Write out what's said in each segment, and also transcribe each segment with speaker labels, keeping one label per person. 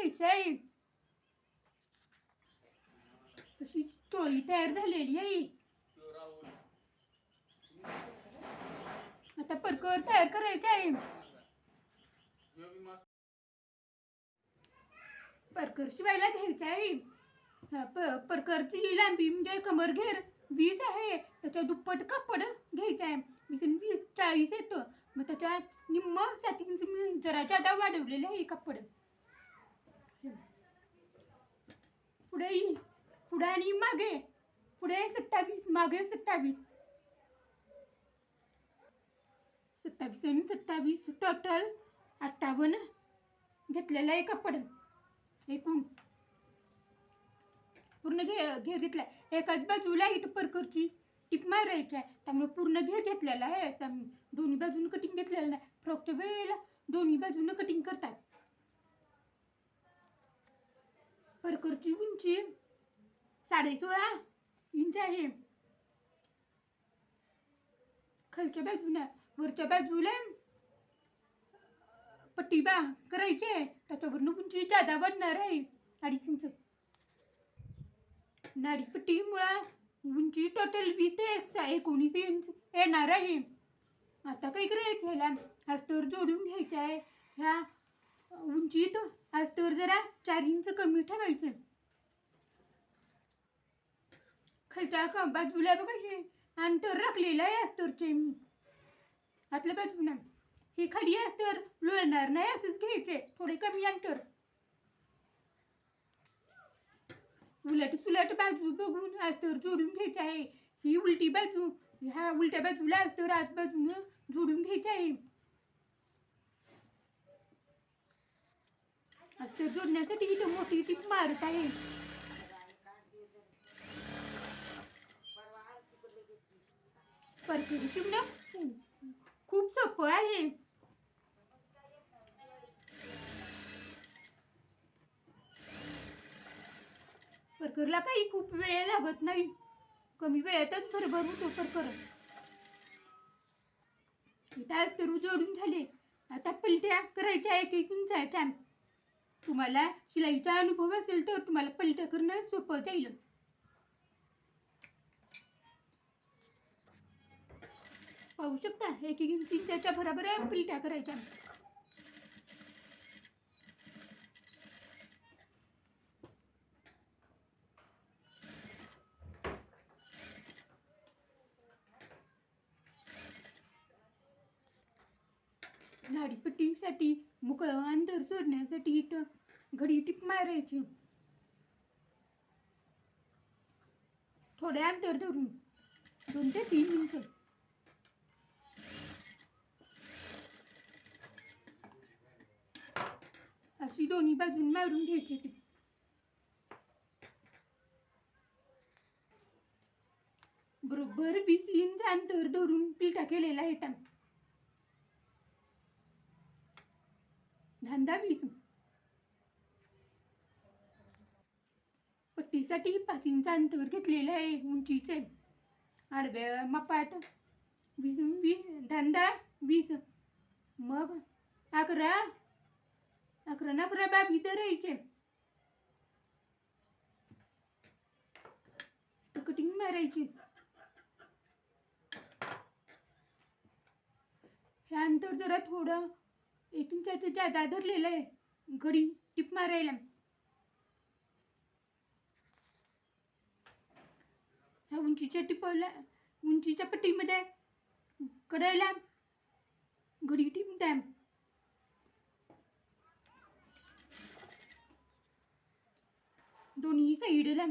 Speaker 1: घ्यायची आहे टोळी तयार झालेली आहे. आता परकर तयार करायचं आहे. परकर शिवायला घ्यायचं आहे. परकरची लांबी म्हणजे कमर घेर वीस आहे. त्याच्या दुप्पट कापड घ्यायचं आहे. वीस वीस चाळीस येतो. मग त्याच्या निम्म सात इंच मी जरा जादा वाढवलेलं आहे कापड. पुढे ही- पुढे आणि मागे. पुढे सत्तावीस मागे सत्तावीस. सत्तावीस आणि सत्तावीस टोटल अठ्ठावन्न. घेतलेला आहे कपड. एकूण. पूर्ण घे घेर घेतला एकाच बाजूला इथं परकरची टिप मारायची आहे. त्यामुळे पूर्ण घेर घेतलेला आहे. असं दोन्ही बाजूनं कटिंग घेतलेलं नाही. फ्रॉकच्या वेळेला दोन्ही बाजूनं कटिंग करतात परकरची उंची साडे सोळा इंच आहे. खालच्या बाजूला वरच्या बाजूला पट्टी बा करायची. आहे त्याच्यावरनं उंची जादा वाढणार आहे. अडीच इंच. नाडीपट्टीमुळं उंची टोटल वीस ते एकोणीस इंच येणार आहे. आता काय करायचं ह्याला? अस्तर जोडून घ्यायचं आहे. ह्या उंची तर आज तर जरा चार इंच कमी ठेवायचं. खालच्या बाजूला बघा हे. अंतर राखलेलं आहे अस्तरचे मी आतल्या बाजूला हे खाली अस्तर लोळणार नाही असंच घ्यायचे थोडे कमी अंतर उलट सुलट बाजू बघून अस्तर जोडून घ्यायचं आहे. ही उलटी बाजू ह्या उलट्या बाजूला अस्तर आत बाजूनं जोडून घ्यायचं आहे. अस्तर जोडण्यासाठी इथं मोठी ती मारत आहे. परकरी शिवणं खूप सोपं आहे. परकरला काही खूप वेळ लागत नाही. कमी वेळातच भरभर होतो परकर इथं अस्तर जोडून झाले. आता पलट्या करायच्या एक एक इंचाच्या तुम्हाला शिलाईचा अनुभव असेल तर तुम्हाला पलट्या करणं सोपं जाईल. पाहू शकता एक एक इंचाच्या बरोबर पलट्या करायच्या. नाडीपट्टीसाठी मोकळं अंतर सोडण्यासाठी इथं घडी टिप मारायची. थोडे अंतर धरून. दोन ते तीन इंच अशी दोन्ही बाजून मारून घ्यायची ती. बरोबर वीस इंच अंतर धरून पिलटा केलेला आहे धंदा वीस पट्टीसाठी पाच इंच अंतर घेतलेलं आहे उंचीचे. आडव्या मापात वीस वीस धंदा वीस. मग अकरा अकरा ना अकरा बाबी राहायचे कटिंग मारायची. हे अंतर जरा थोडं एक इंचाचं ज्या दादरलेलं आहे. घडी टिप मारायला. ह्या उंचीच्या टिपवल्या उंचीच्या पट्टीमध्ये कडायला. घडी टिप द्या. दोन्ही साईडला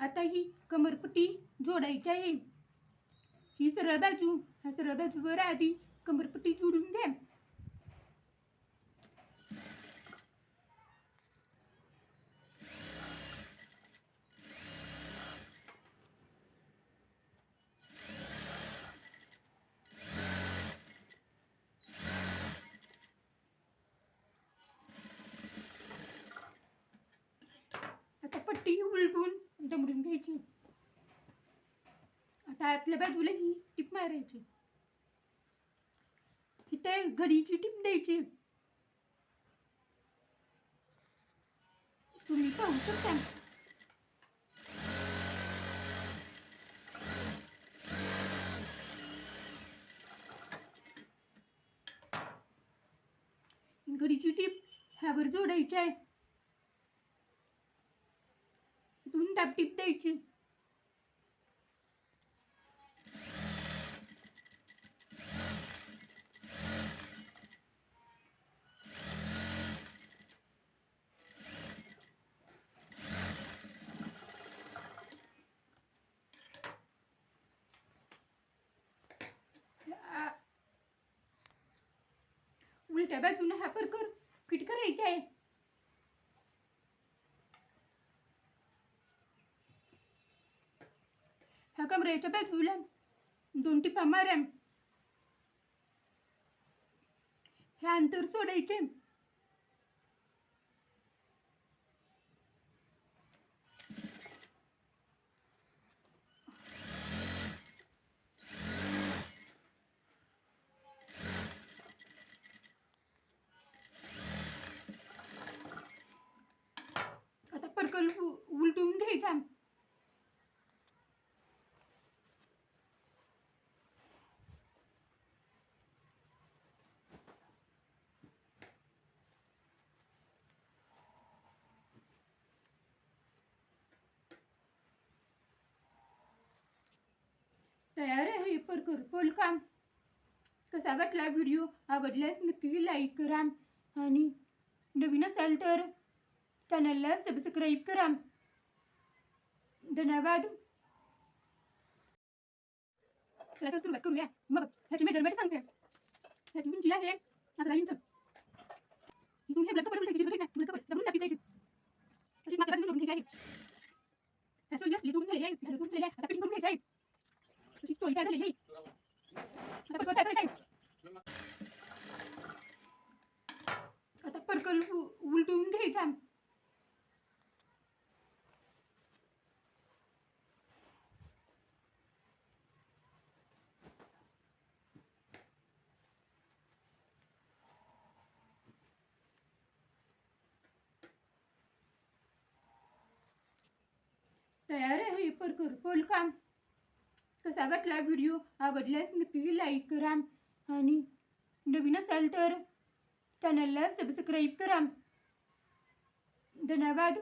Speaker 1: आता ही कमरपट्टी जोडायची आहे. ही सरळ बाजू ह्या सरळ बाजूवर आधी कमरपट्टी जोडून द्या. आता पट्टी उलटून दमडून घ्यायची. आता आतल्या बाजूला ही टिप मारायची. इथे घडीची टिप द्यायची. तुम्ही पाहू शकता. घडीची टीप ह्यावर जोडायची आहे. दोन दाब टीप द्यायची. उलट्या बाजूने हा प्रकार फिट करायचा आहे ह्या कमरेच्या बाजूला दोन टिपा मारा. हे अंतर सोडायचे आता पर्कल उ- उलटून घ्यायचा तयार आहे परकर घरपोल काम. कसा वाटला व्हिडिओ आवडल्यास नक्की लाईक करा. आणि नवीन असाल तर चॅनलला सबस्क्राईब करा. धन्यवाद. सुरुवात करूया. मग ह्याची मेजरमेंट सांगते. ह्याची उंची आहे अकरा इंच. इथून हे ब्लॅक कपडे उलटायची तिथून ब्लॅक कपडे दबून टाकी द्यायची अशी मागच्या बाजूने जोडून घ्यायची ह्या झालेली आहे. ह्या झालेली आहे. आता काय झालेली आता परकर पर्कल उलटून घ्यायचा तयार आहे परकर पोल काम. कसा वाटला व्हिडिओ आवडल्यास नक्की लाईक करा. आणि नवीन असाल तर चॅनलला सबस्क्राईब करा. धन्यवाद.